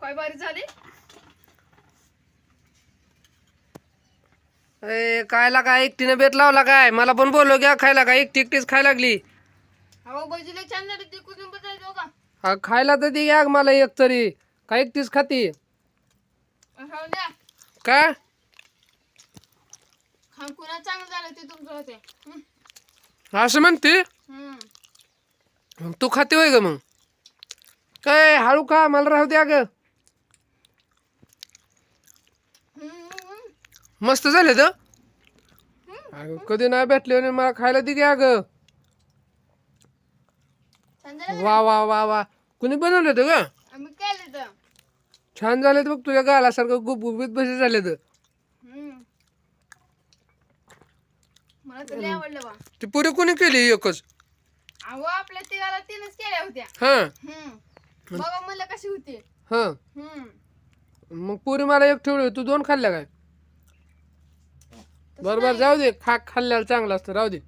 काय बारी झाली? ए कायला काय? एकटीनं बेत लावला काय? मला पण बोललो घ्या खायला काय? एकटी एकटीच खायला लागली. अहो भजीले छान झाली ती कुठून बसायचो का हा, खायला तर दे घ्या मला एक तरी. काय एकटीच खाती? खाऊ द्या. का? खाऊन कुणा चांगलं झालं ते तुमचं होते. हं. असं म्हणते? हं. मग तू खाते होय ग मग? काय हळू खा मला राहू द्या ग हं, हं, हं. मस्त झाले तर अगं कधी नाही भेटले आणि मला खायला दे ग छान झालं वा वा वा वा. कुणी बनवलं होतं ग? आम्ही केलं तर छान झाले बघ तुझ्या गालासारखं गुबगुबीत बसे झाले तर. हं. मला तर लय आवडलं बा. ती पुरी कोणी केली एकच? अहो आपल्या तिघाला तीनच केल्या होत्या. हा. हं. बघा मला कशी होती. हा. हं. मग पुरी मला एक ठेवली तू दोन खाल्ल्या काय? बरोबर जाऊ दे. खा खाल्ल्याला चांगलं असतं. राहू दे.